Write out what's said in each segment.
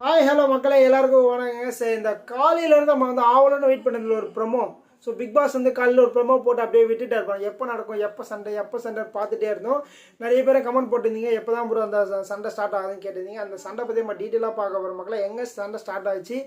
Hi hello மக்களே. எல்லாருக்கும் வணக்கங்க. சரி இந்த காலையிலேருந்து நம்ம வந்து ஆவலன்னு வெயிட் பண்ணதில் ஒரு ப்ரொமோ ஸோ பிக் பாஸ் வந்து காலையில் ஒரு ப்ரமோ போட்டு அப்படியே விட்டுட்டே இருப்பாங்க. எப்போ நடக்கும் எப்போ சண்டை எப்போ சண்டை பார்த்துட்டே இருந்தோம். நிறைய பேர் கமெண்ட் போட்டிருந்தீங்க. எப்போ தான் ப்ரோ அந்த சண்டை ஸ்டார்ட் ஆகுதுன்னு கேட்டிருந்தீங்க. அந்த சண்டை பற்றி நம்ம டீட்டெயிலாக பார்க்க போகிற மக்களே எங்கே சண்டை ஸ்டார்ட் ஆச்சு?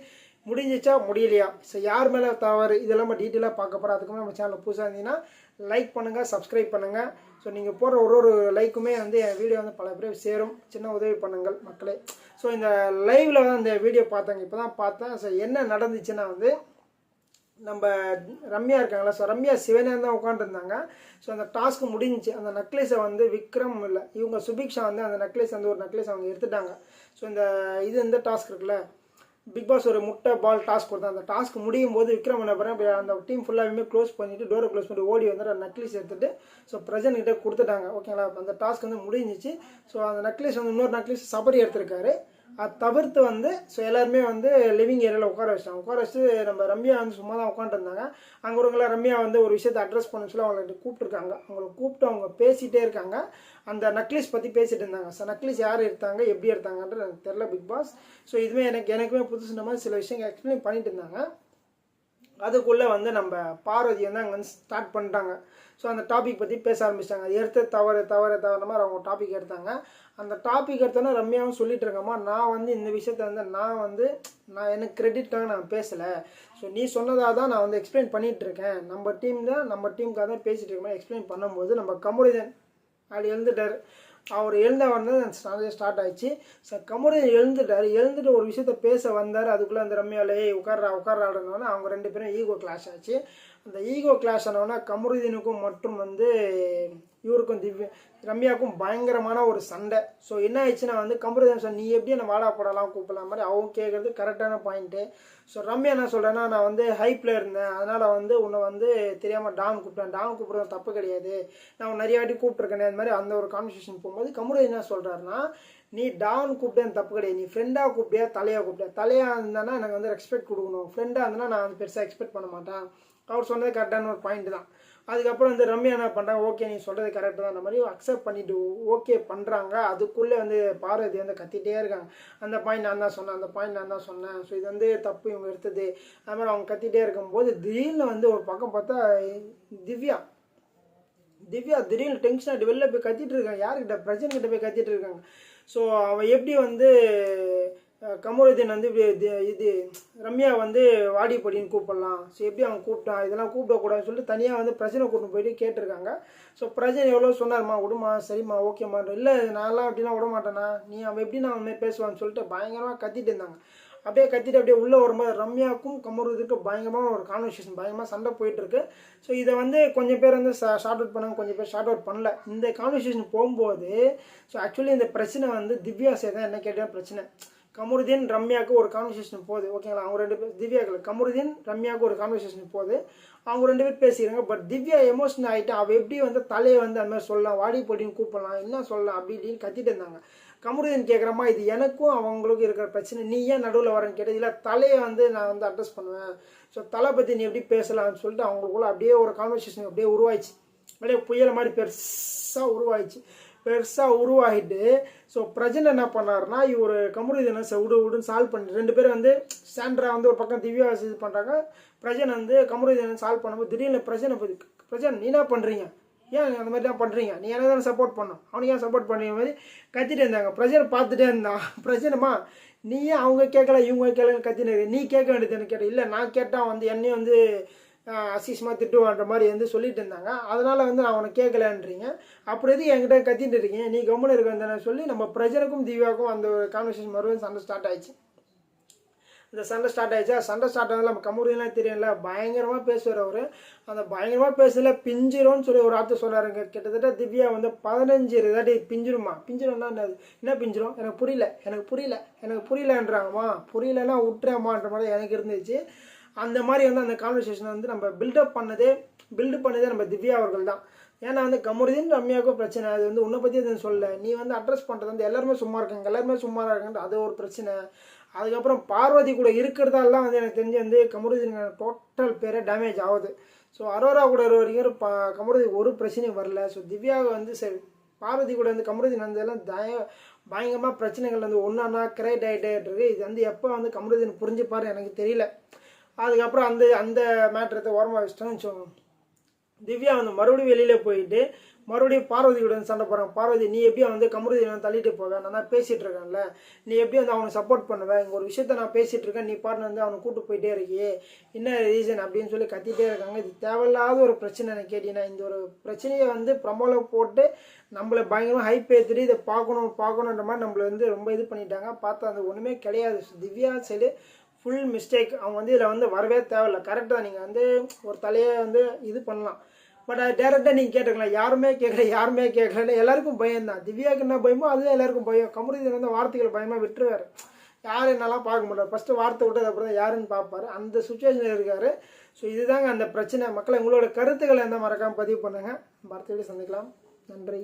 முடிஞ்சிச்சா? முடியலையா? ஸோ யார் மேலே தவறு? இதெல்லாம் நம்ம டீட்டெயிலாக பார்க்க போகிறோம் அதுக்கு நம்ம சேனல் புதுசாக இருந்தீங்கன்னா லைக் பண்ணுங்கள் சப்ஸ்கிரைப் பண்ணுங்கள் ஸோ நீங்கள் போடுற ஒரு ஒரு லைக்குமே வந்து என் வீடியோ வந்து பல பேர் சேரும். சின்ன உதவி பண்ணுங்கள் மக்களே. ஸோ இந்த லைவில் வந்து அந்த வீடியோ பார்த்தேங்க. இப்போ தான் பார்த்தேன். ஸோ என்ன நடந்துச்சுன்னா வந்து நம்ம ரம்யா இருக்காங்களா ஸோ ரம்யா சிவனேன் தான் உட்காந்துருந்தாங்க ஸோ அந்த டாஸ்க் முடிஞ்சிச்சு. அந்த நக்லேஸை வந்து விக்ரம் இல்லை இவங்க சுபிக்ஷா வந்து அந்த நக்லேஸ் வந்து ஒரு நக்லேஸ் அவங்க எடுத்துட்டாங்க. ஸோ இந்த இது இந்த டாஸ்க் இருக்குல்ல. பிக் பாஸ் ஒரு முட்டை பால் டாஸ்க் கொடுத்தேன் அந்த டாஸ்க் முடியும் போது விக்ரம் என்ன பண்ண அந்த டீம் ஃபுல்லாகவே க்ளோஸ் பண்ணிட்டு டோரை க்ளோஸ் பண்ணிட்டு ஓடி வந்துட்டு அந்த நக்லீஸ் எடுத்துட்டு ஸோ பிரசன்ட் கிட்டே கொடுத்துட்டாங்க. ஓகேங்களா அந்த டாஸ்க் வந்து முடிஞ்சிச்சு. ஸோ அந்த நக்லீஸ் வந்து இன்னொரு நக்லீஸ் சபரி எடுத்திருக்காரு. அது தவிர்த்து வந்து ஸோ எல்லாருமே வந்து லிவிங் ஏரியாவில் உட்கார வச்சிட்டாங்க. உட்கார வச்சுட்டு நம்ம ரம்யா வந்து சும்மா தான் உட்காந்துருந்தாங்க அங்கே ஒருங்களா ரம்யா வந்து ஒரு விஷயத்தை அட்ரஸ் பண்ண சொல்லி அவங்களை கூப்பிட்டுருக்காங்க. அவங்கள கூப்பிட்டு அவங்க பேசிகிட்டே இருக்காங்க. அந்த நக்லீஸ் பற்றி பேசிகிட்டு இருந்தாங்க. ஸோ நக்லீஸ் யார் எடுத்தாங்க எப்படி எடுத்தாங்கன்றது எனக்கு தெரில பிக் பாஸ் ஸோ இதுவுமே எனக்கு எனக்குமே புதுசுன்ற மாதிரி சில விஷயங்கள் எக்ஸ்பிளைன் பண்ணிட்டு இருந்தாங்க. அதுக்குள்ளே வந்து நம்ம பார்வதி வந்து அங்கே வந்து ஸ்டார்ட் பண்ணிட்டாங்க. ஸோ அந்த டாபிக் பற்றி பேச ஆரம்பிச்சிட்டாங்க. அது எடுத்து தவறு தவறு தவறு மாதிரி அவங்க டாபிக் எடுத்தாங்க. அந்த டாபிக் எடுத்தோன்னே ரம்யாவும் சொல்லிட்டு இருக்கம்மா நான் வந்து இந்த விஷயத்த வந்து நான் வந்து நான் எனக்கு கிரெடிட்காக நான் பேசலை. ஸோ நீ சொன்னதாக தான் நான் வந்து எக்ஸ்பிளைன் பண்ணிட்டு இருக்கேன். நம்ம டீம் தான் நம்ம டீமுக்காக தான் பேசிகிட்டு இருக்கோம். எக்ஸ்பிளைன் பண்ணும்போது நம்ம கமுடிதன் அப்படி எழுந்துட்டார். அவர் எழுந்த வந்து ஸ்டார்ட் ஆயிடுச்சு. ஸோ கமருதன் எழுந்துட்டார். எழுந்துட்டு ஒரு விஷயத்த பேச வந்தார். அதுக்குள்ளே அந்த ரம்யாவில் ஏய் உட்கார்றா உட்கார்றாடுனோடனே அவங்க ரெண்டு பேரும் ஈகோ கிளாஷ் ஆச்சு. அந்த ஈகோ கிளாஷ் ஆனோடனே கமருதீனுக்கும் மற்றும் வந்து இவருக்கும் திவ்ய ரம்யாவுக்கும் பயங்கரமான ஒரு சண்டை. ஸோ என்ன ஆயிடுச்சுன்னா வந்து கமருதீன் சார் நீ எப்படி என்ன வாடா போடலாம் கூப்பிடலாம் மாதிரி அவங்க கேட்குறது கரெக்டான பாயிண்ட்டு ஸோ ரம்யா என்ன சொல்கிறேன்னா நான் வந்து ஹைப்பில் இருந்தேன். அதனால் வந்து உன்னை வந்து தெரியாமல் டான் கூப்பிட்டேன். டான் கூப்பிட்றது தப்பு கிடையாது. நான் உன்னை நிறைய வாட்டி கூப்பிட்ருக்கேன் அந்த மாதிரி அந்த ஒரு கான்வர்சேஷன் போகும்போது கமருதீன் என்ன சொல்கிறாருன்னா நீ டான் கூப்பிட்டேன் தப்பு கிடையாது. நீ ஃப்ரெண்டாக கூப்பிட்டியா? தலையாக கூப்பிட்டியா? தலையாக இருந்தானா எனக்கு வந்து ரெஸ்பெக்ட் கொடுக்கணும். ஃப்ரெண்டாக இருந்தானா நான் வந்து பெருசாக எக்ஸ்பெக்ட் பண்ண மாட்டேன். அவர் சொன்னது கரெக்டான ஒரு பாயிண்ட் தான். அதுக்கப்புறம் வந்து ரம்யா என்ன பண்ணுறாங்க ஓகே நீ சொல்கிறது கரெக்டு தான். அந்த மாதிரி அக்செப்ட் பண்ணிட்டு ஓகே பண்ணுறாங்க அதுக்குள்ளே வந்து பார்வதி வந்து கத்திகிட்டே இருக்காங்க. அந்த பாயிண்ட் நான் தான் சொன்னேன். அந்த பாயிண்ட் நான் தான் சொன்னேன். ஸோ இது வந்து தப்பு இவங்க எடுத்தது. அது மாதிரி அவங்க கத்திகிட்டே இருக்கும்போது திடீர்னு வந்து ஒரு பக்கம் பார்த்தா திவ்யா. திவ்யா திடீர்னு டென்ஷன் ஆகிட்டு வெளில போய் கத்திட்டு இருக்காங்க. யாருக்கிட்ட பிரச்சனை கிட்ட போய் கத்திட்டு இருக்காங்க. ஸோ அவன் எப்படி வந்து கமலுதீன் கமருதீன் வந்து இப்படி இது ரம்யா வந்து வாடி படின்னு கூப்பிடலாம். ஸோ எப்படி அவன் கூப்பிட்டான்? இதெல்லாம் கூப்பிடக்கூடாதுன்னு சொல்லிட்டு தனியாக வந்து பிரச்சனை கூட்டு போயிட்டு கேட்டிருக்காங்க. ஸோ பிரச்சனை எவ்வளோ சொன்னார்மா விடுமா சரிம்மா ஓகேம்மா இல்லை நான்லாம் அப்படிலாம் விட மாட்டேனா? நீ அவன் எப்படி நான் அவன் பேசுவான்னு சொல்லிட்டு பயங்கரமாக கத்திட்டு இருந்தாங்க. அப்படியே கத்திட்டு அப்படியே உள்ளே வரும்போது ரம்யாவுக்கும் கமருதுக்கும் பயங்கரமான ஒரு கான்வர்சேஷன் பயங்கரமாக சண்டை போயிட்டுருக்கு ஸோ இதை வந்து கொஞ்சம் பேர் வந்து ஷார்ட் அவுட் பண்ணாங்க கொஞ்சம் பேர் ஷார்ட் அவுட் பண்ணல. இந்த கான்வர்சேஷன் போகும்போது ஸோ ஆக்சுவலி இந்த பிரச்சனை வந்து திவ்யா சே தான் என்ன கேட்டால் பிரச்சனை. கமருதீன் ரம்யாவுக்கு ஒரு கான்வர்சேஷன் போகுது. ஓகேங்களா அவங்க ரெண்டு பேர் திவ்யாக்கள் கமருதீன் ரம்யாவுக்கு ஒரு கான்வர்சேஷன் போகுது. அவங்க ரெண்டு பேர் பேசிக்கிறாங்க பட் திவ்யா எமோஷனல் ஆகிட்டு அவள் எப்படி வந்து தலையை வந்து அந்த மாதிரி சொல்லலாம் வாடி போட்டின்னு கூப்பிடலாம் என்ன சொல்லலாம் அப்படி இப்படின்னு கத்திட்டு இருந்தாங்க. கமருதீன் கேட்குறமா இது எனக்கும் அவங்களுக்கும் இருக்கிற பிரச்சனை. நீ ஏன் நடுவில் வரேன்னு கேட்டது இல்லை தலையை வந்து நான் வந்து அட்ரஸ் பண்ணுவேன். ஸோ தலை பற்றி நீ எப்படி பேசலாம்னு சொல்லிட்டு அவங்களுக்குள்ள அப்படியே ஒரு கான்வர்சேஷன் அப்படியே உருவாயிடுச்சு. அப்படியே புயல் மாதிரி பெருசாக உருவாயிடுச்சு. பெருசாக உருவாகிட்டு ஸோ பிரஜன் என்ன பண்ணார்னா இவர் கமருதீனை ச விடு விடுன்னு சால்வ் பண்ணி ரெண்டு பேரும் வந்து சாண்ட்ரா வந்து ஒரு பக்கம் திவ்யா இது பண்ணுறாங்க பிரஜன் வந்து கமருதீனை சால்வ் பண்ணும்போது திடீர்னு பிரஜனை போய் பிரஜன் நீ என்ன பண்ணுறீங்க ஏன் அந்த மாதிரி தான் பண்ணுறீங்க நீ என்ன தானே சப்போர்ட் பண்ணும் அவனுக்கு ஏன் சப்போர்ட் பண்ணுற மாதிரி கத்திட்டு இருந்தாங்க. பிரஜனை பார்த்துட்டே இருந்தான். பிரஜனமா நீ ஏன் அவங்க கேட்கல இவங்க கேட்கல கத்தினு நீ கேட்க வேண்டியதுன்னு கேட்டேன் இல்லை நான் கேட்டால் வந்து என்னையும் வந்து அசிசமாக திட்டுவான்ற மாதிரி வந்து சொல்லிட்டு இருந்தாங்க. அதனால் வந்து நான் அவனை கேட்கலன்றீங்க அப்படி எதுக்கு என்கிட்ட கத்திட்டு இருக்கீங்க? நீ கம்முன்னு இருக்க சொல்லி நம்ம பிரஜனுக்கும் திவ்யாவுக்கும் அந்த ஒரு கான்வர்சேஷன் மறுபடியும் சண்டை ஸ்டார்ட் ஆயிடுச்சு. இந்த சண்டை ஸ்டார்ட் ஆயிடுச்சா. சண்டை ஸ்டார்ட் ஆனதில் நம்ம கமுடியெல்லாம் தெரியும்ல பயங்கரமாக பேசுவார் அவர். அந்த பயங்கரமாக பேசல பிஞ்சிரும்னு சொல்லி ஒரு ஆற்று சொன்னாருங்க கிட்டத்தட்ட திவ்யா வந்து பதினஞ்சு இதாட்டி பிஞ்சிருமா? பிஞ்சிரும்னா என்னது? என்ன பிஞ்சிரும்? எனக்கு புரியல. எனக்கு புரியல. எனக்கு புரியலன்றாங்கம்மா. புரியலன்னா விட்டுறேம்மான்ற மாதிரி எனக்கு இருந்துச்சு. அந்த மாதிரி வந்து அந்த கான்வர்சேஷனை வந்து நம்ம பில்டப் பண்ணதே பில்டு பண்ணதே நம்ம திவ்யா அவர்கள் தான் ஏன்னா வந்து கமருதீன் ரம்யாவுக்கும் பிரச்சனை. அது வந்து உன்னை பற்றி எதுவும் சொல்ல நீ வந்து அட்ரஸ் பண்ணுறது வந்து எல்லாருமே சும்மா இருக்காங்க. எல்லாருமே சும்மா இருக்காங்க அது ஒரு பிரச்சனை. அதுக்கப்புறம் பார்வதி கூட இருக்கிறதாலாம் வந்து எனக்கு தெரிஞ்சு வந்து கமருதீன் டோட்டல் பேரே டேமேஜ் ஆகுது. ஸோ அரோரா கூட ஒரு வரைக்கும் பா கமருதி ஒரு பிரச்சனையும் வரல. ஸோ திவ்யாவை வந்து சரி பார்வதி கூட வந்து கமருதீன் வந்ததெல்லாம் தய பயங்கரமாக பிரச்சனைகள் வந்து ஒன்றா கிரியேட் ஆகிட்டே இருக்குது இது வந்து எப்போ வந்து கமருதீன் புரிஞ்சுப்பாரு எனக்கு தெரியல. அதுக்கப்புறம் அந்த அந்த மேட்ரத்தை ஓரமாக வச்சிட்டோம்னு சொன்னோம் திவ்யா வந்து மறுபடியும் வெளியில் போயிட்டு மறுபடியும் பார்வதியுடன் சண்டை போகிறாங்க பார்வதி நீ எப்படி வந்து கமருதீனை தள்ளிட்டு போவேன் நான் தான் பேசிகிட்டு இருக்கேன்ல. நீ எப்படி வந்து அவனுக்கு சப்போர்ட் பண்ணுவேன் இங்கே ஒரு விஷயத்த நான் பேசிகிட்டு இருக்கேன். நீ பாட்டு வந்து அவனை கூட்டு போயிட்டே இருக்கியே. என்ன ரீசன் அப்படின்னு சொல்லி கத்திட்டே இருக்காங்க. இது தேவையில்லாத ஒரு பிரச்சனை எனக்கு கேட்டீங்கன்னா இந்த ஒரு பிரச்சனையை வந்து ப்ரமோல போட்டு நம்மளை பயங்கரமாக ஹைப் ஏற்றிட்டு இதை பார்க்கணும் பார்க்கணுன்ற மாதிரி நம்மளை வந்து ரொம்ப இது பண்ணிட்டாங்க. பார்த்தா அது ஒன்றுமே கிடையாது. திவ்யா சைடு ஃபுல் மிஸ்டேக் அவங்க வந்து இதில் வந்து வரவே தேவையில்ல. கரெக்டாக நீங்கள் வந்து ஒரு தலையை வந்து இது பண்ணலாம். பட் அது டேரெக்டாக நீங்கள் கேட்டுக்கலாம் யாருமே கேட்கல யாருமே கேட்கலன்னு எல்லாருக்கும் பயம் தான். திவ்யாவுக்கு என்ன பயமோ அதுதான் எல்லாருக்கும் பயம். கமருதீன் வந்து வார்த்தைகள் பயமாக விட்டுருவார். யார் என்னெல்லாம் பார்க்க முடியாது ஃபஸ்ட்டு வார்த்தை விட்டது அப்புறம் தான் யாருன்னு பார்ப்பாரு. அந்த சுச்சுவேஷனில் இருக்கார். ஸோ இதுதாங்க அந்த பிரச்சனை. மக்களை உங்களோட கருத்துக்களை எந்த மறக்காமல் பதிவு பண்ணுங்கள் வார்த்தையோடு சந்திக்கலாம். நன்றி.